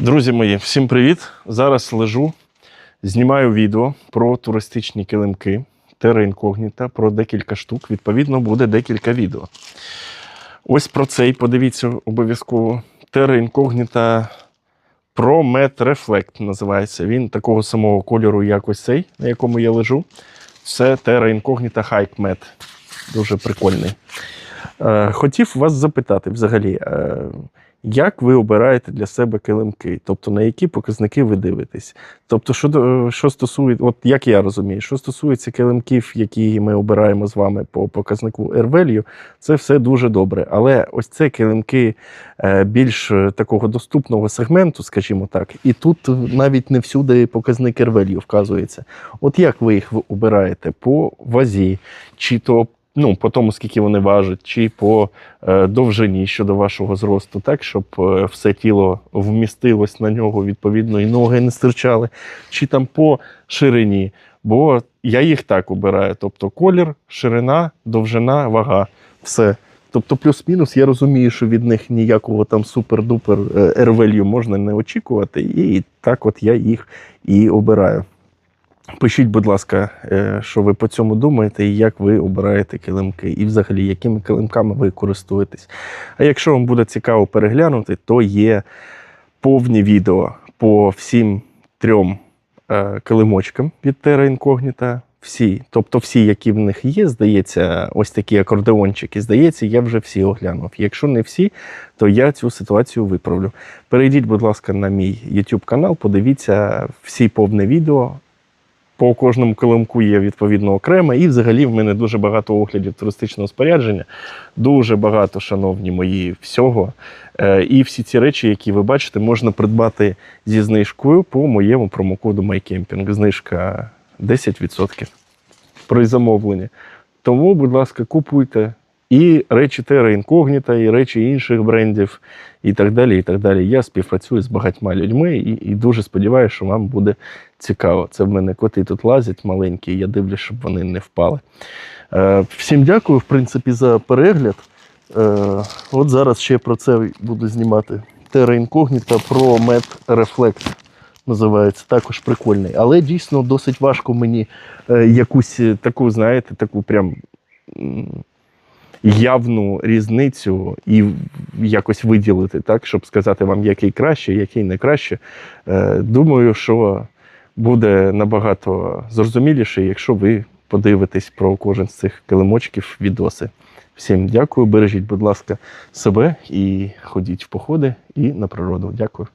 Друзі мої, всім привіт! Зараз лежу, знімаю відео про туристичні килимки Terra Incognita, про декілька штук. Відповідно, буде декілька відео. Ось про цей подивіться обов'язково. Terra Incognita Pro Matte Reflect називається. Він такого самого кольору, як ось цей, на якому я лежу. Це Terra Incognita Hike Matte. Дуже прикольний. Е, Хотів вас запитати взагалі, е, як ви обираєте для себе килимки? Тобто на які показники ви дивитесь? Тобто, що, що стосується, от як я розумію, що стосується килимків, які ми обираємо з вами по показнику R-Value, це все дуже добре. Але ось це килимки е, більш е, такого доступного сегменту, скажімо так, і тут навіть не всюди показник R-Value вказується. От як ви їх обираєте по вазі, чи то ну, по тому, скільки вони важать, чи по е, довжині щодо вашого зросту, так, щоб е, все тіло вмістилось на нього, відповідно, і ноги не стирчали, чи там по ширині. Бо я їх так обираю. Тобто колір, ширина, довжина, вага. Все. Тобто, плюс-мінус, я розумію, що від них ніякого там супер-дупер е, R-value можна не очікувати, і так от я їх і обираю. Пишіть, будь ласка, е, що ви по цьому думаєте, і як ви обираєте килимки, і взагалі, якими килимками ви користуєтесь. А якщо вам буде цікаво переглянути, то є повні відео по всім трьом е, килимочкам від Terra Incognita. Всі, тобто всі, які в них є, здається, ось такі акордеончики, здається, я вже всі оглянув. Якщо не всі, то я цю ситуацію виправлю. Перейдіть, будь ласка, на мій YouTube канал, подивіться всі повне відео. По кожному килимку є відповідно окреме. І взагалі в мене дуже багато оглядів туристичного спорядження, дуже багато, шановні мої, всього. Е, І всі ці речі, які ви бачите, можна придбати зі знижкою по моєму промокоду MyCamping. Знижка 10% при замовленні. Тому, будь ласка, купуйте і речі Terra Incognita, і речі інших брендів, і так далі. і так далі. Я співпрацюю з багатьма людьми і, і дуже сподіваюся, що вам буде цікаво. Це в мене коти тут лазять маленькі, я дивлюсь, щоб вони не впали. Е, всім дякую, в принципі, за перегляд. Е, от зараз ще про це буду знімати. Terra Incognita Pro Matte Reflect називається, також прикольний. Але дійсно досить важко мені е, якусь таку, знаєте, таку прям. Явну різницю і якось виділити, так, щоб сказати вам, який краще, який не краще. Е, думаю, що буде набагато зрозуміліше, якщо ви подивитесь про кожен з цих килимочків відоси. Всім дякую, бережіть, будь ласка, себе і ходіть в походи і на природу. Дякую.